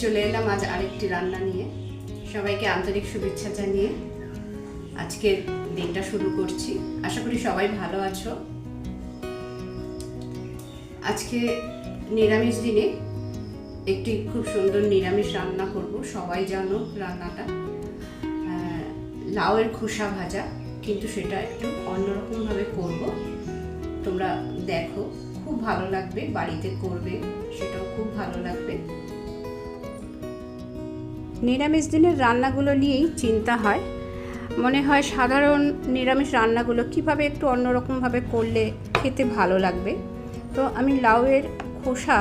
চলে এলাম আজ আরেকটি রান্না নিয়ে। সবাইকে আন্তরিক শুভেচ্ছা জানিয়ে আজকের দিনটা শুরু করছি। আশা করি সবাই ভালো আছো। আজকে নিরামিষ দিনে একটি খুব সুন্দর নিরামিষ রান্না করব, সবাই জানো রান্নাটা। লাউয়ের খোসা ভাজা, কিন্তু সেটা একটু অন্যরকমভাবে করব। তোমরা দেখো, খুব ভালো লাগবে, বাড়িতে করবে, সেটাও খুব ভালো লাগবে। নিরামিষ দিনের রান্নাগুলো নিয়েই চিন্তা হয়। মনে হয় সাধারণ নিরামিষ রান্নাগুলো কীভাবে একটু অন্যরকমভাবে করলে খেতে ভালো লাগবে। তো আমি লাউয়ের খোসা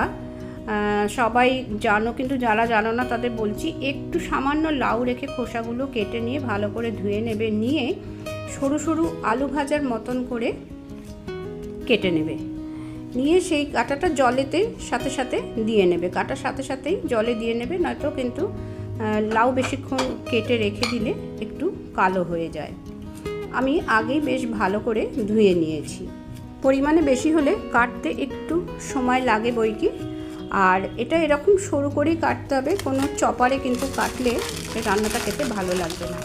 সবাই জানো, কিন্তু যারা জানো না তাদের বলছি, একটু সামান্য লাউ রেখে খোসাগুলো কেটে নিয়ে ভালো করে ধুয়ে নেবে, নিয়ে সরু সরু আলু ভাজার মতন করে কেটে নেবে। নিয়ে সেই কাঁটাটা জলেতে সাথে সাথে দিয়ে নেবে। কাটার সাথে সাথেই জলে দিয়ে নেবে, নয়তো কিন্তু লাউ বেশিক্ষণ কেটে রেখে দিলে একটু কালো হয়ে যায়। আমি আগেই বেশ ভালো করে ধুয়ে নিয়েছি। পরিমাণে বেশি হলে কাটতে একটু সময় লাগে বই কি আর এটা এরকম সরু করেই কাটতে হবে, কোনো চপারে কিন্তু কাটলে রান্নাটা খেতে ভালো লাগবে না।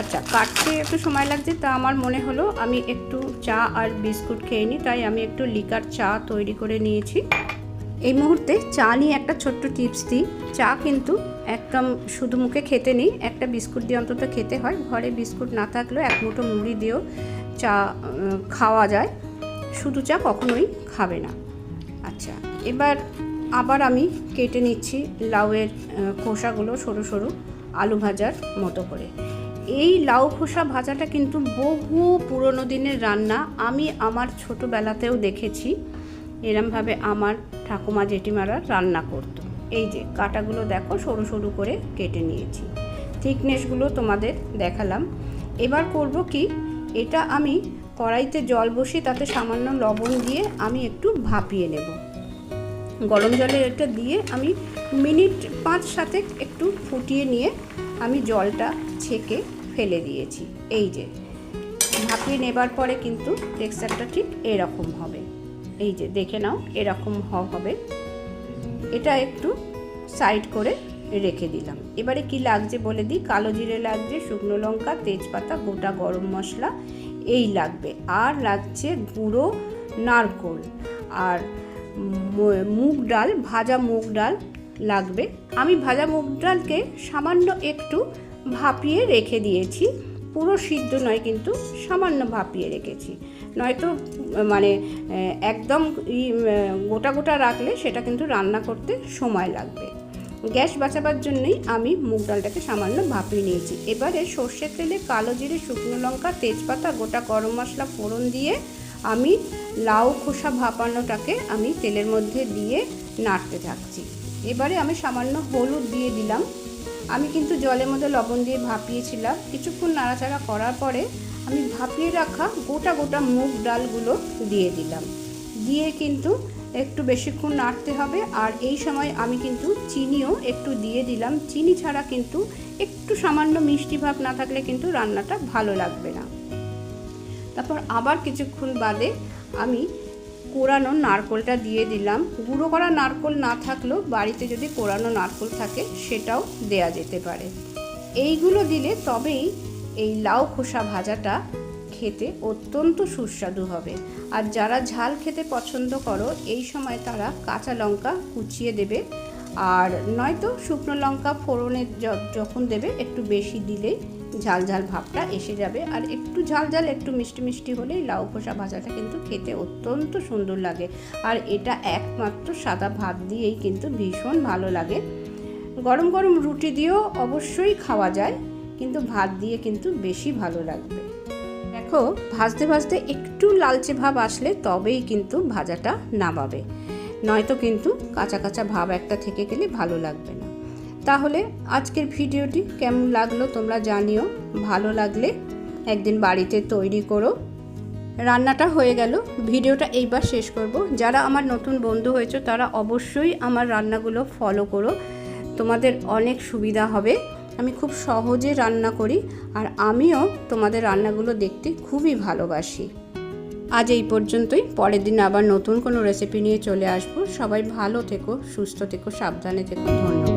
আচ্ছা কাটতে একটু সময় লাগছে তা আমার মনে হলো আমি একটু চা আর বিস্কুট খেয়ে নিই, তাই আমি একটু লিকার চা তৈরি করে নিয়েছি। এই মুহূর্তে চা নিয়ে একটা ছোট্ট টিপস দিই। চা কিন্তু একদম শুধু মুখে খেতে নেই, একটা বিস্কুট দিয়ে অন্তত খেতে হয়। ঘরে বিস্কুট না থাকলেও এক মুঠো মুড়ি দিয়েও চা খাওয়া যায়। শুধু চা কখনোই খাবে না। আচ্ছা এবার আবার আমি কেটে নিচ্ছি লাউয়ের খোসাগুলো সরু সরু আলু ভাজার মতো করে। এই লাউ খোসা ভাজাটা কিন্তু বহু পুরনো দিনের রান্না। আমি আমার ছোটোবেলাতেও দেখেছি। এরমভাবে আমার ঠাকুমা জেঠিমারা রান্না করতো। এই যে কাটাগুলো দেখো, সরু সরু করে কেটে নিয়েছি। থিকনেসগুলো তোমাদের দেখালাম। এবার করব কি? এটা আমি কড়াইতে জল বসিয়ে তাতে সামান্য লবণ দিয়ে আমি একটু ভাপিয়ে নেব। গরম জলে এটা দিয়ে আমি মিনিট পাঁচ সাথে একটু ফুটিয়ে নিয়ে আমি জলটা ছেঁকে ফেলে দিয়েছি। এই যে, ভাপিয়ে নেবার পরে কিন্তু টেক্সচারটা ঠিক এরকম হবে। এই যে দেখে নাও, এরকম হবে। এটা একটু সাইড করে রেখে দিলাম। এবারে কি লাগছে বলে দিই? কালো জিরে লাগছে, শুকনো লঙ্কা, তেজপাতা, গোটা গরম মশলা, এই লাগবে। আর লাগছে গুঁড়ো নারকোল। আর মুগ ডাল, ভাজা মুগ ডাল লাগবে। আমি ভাজা মুগ ডালকে সামান্য একটু ভাপিয়ে রেখে দিয়েছি। পুরো সিদ্ধ নয়, কিন্তু সামান্য ভাপিয়ে রেখেছি। নয়তো মানে একদম গোটা গোটা রাখলে সেটা কিন্তু রান্না করতে সময় লাগবে। গ্যাস বাঁচাবার জন্যই আমি মুগ ডালটাকে সামান্য ভাপিয়ে নিয়েছি। এবারে সর্ষের তেলে কালো জিরে, শুকনো লঙ্কা, তেজপাতা, গোটা গরম মশলা ফোড়ন দিয়ে আমি লাউ খোসা ভাপানোটাকে আমি তেলের মধ্যে দিয়ে নাড়তে থাকছি। এবারে আমি সামান্য হলুদ দিয়ে দিলাম। আমি কিন্তু জলের মধ্যে লবণ দিয়ে ভাপিয়েছিলাম। কিছুক্ষণ নাড়াচাড়া করার পরে আমি ভাপিয়ে রাখা গোটা গোটা মুগ ডালগুলো দিয়ে দিলাম। দিয়ে কিন্তু একটু বেশিক্ষণ নাড়তে হবে আর এই সময় আমি কিন্তু চিনিও একটু দিয়ে দিলাম। চিনি ছাড়া কিন্তু একটু সামান্য মিষ্টি ভাব না থাকলে কিন্তু রান্নাটা ভালো লাগবে না। তারপর আবার কিছুক্ষণ বাদে আমি কোরানো নারকোলটা দিয়ে দিলাম। গুঁড়ো করা নারকোল না থাকলেও বাড়িতে যদি কোরানো নারকোল থাকে, সেটাও দেয়া যেতে পারে। এইগুলো দিলে তবেই এই লাউ খোসা ভাজাটা খেতে অত্যন্ত সুস্বাদু হবে। আর যারা ঝাল খেতে পছন্দ করো, এই সময় তারা কাঁচা লঙ্কা কুচিয়ে দেবে। আর নয়তো শুকনো লঙ্কা ফোড়নে যখন দেবে, একটু বেশি দিলেই ঝাল ঝাল ভাবটা এসে যাবে। আর একটু ঝাল ঝাল, একটু মিষ্টি মিষ্টি হলেই লাউ খোসা ভাজাটা কিন্তু খেতে অত্যন্ত সুন্দর লাগে। আর এটা একমাত্র সাদা ভাত দিয়েই কিন্তু ভীষণ ভালো লাগে। গরম গরম রুটি দিয়েও অবশ্যই খাওয়া যায়, কিন্তু ভাত দিয়ে কিন্তু বেশি ভালো লাগবে। দেখো, ভাজতে ভাজতে একটু লালচে ভাব আসলে তবেই কিন্তু ভাজাটা নামাবে। নয়তো কিন্তু কাঁচা কাঁচা ভাব একটা থেকে গেলে ভালো লাগবে না। তাহলে আজকের ভিডিওটি কেমন লাগল তোমরা জানিও। ভালো লাগলে একদিন বাড়িতে তৈরি করো। রান্নাটা হয়ে গেল। ভিডিওটা এইবার শেষ করব। যারা আমার নতুন বন্ধু হয়েছে, তারা অবশ্যই আমার রান্নাগুলো ফলো করো। তোমাদের অনেক সুবিধা হবে। আমি খুব সহজে রান্না করি আর আমিও তোমাদের রান্নাগুলো দেখতে খুবই ভালোবাসি। আজ এই পর্যন্তই। পরের দিন আবার নতুন কোনো রেসিপি নিয়ে চলে আসব। সবাই ভালো থেকো, সুস্থ থেকো, সাবধানে থেকো। ধন্যবাদ।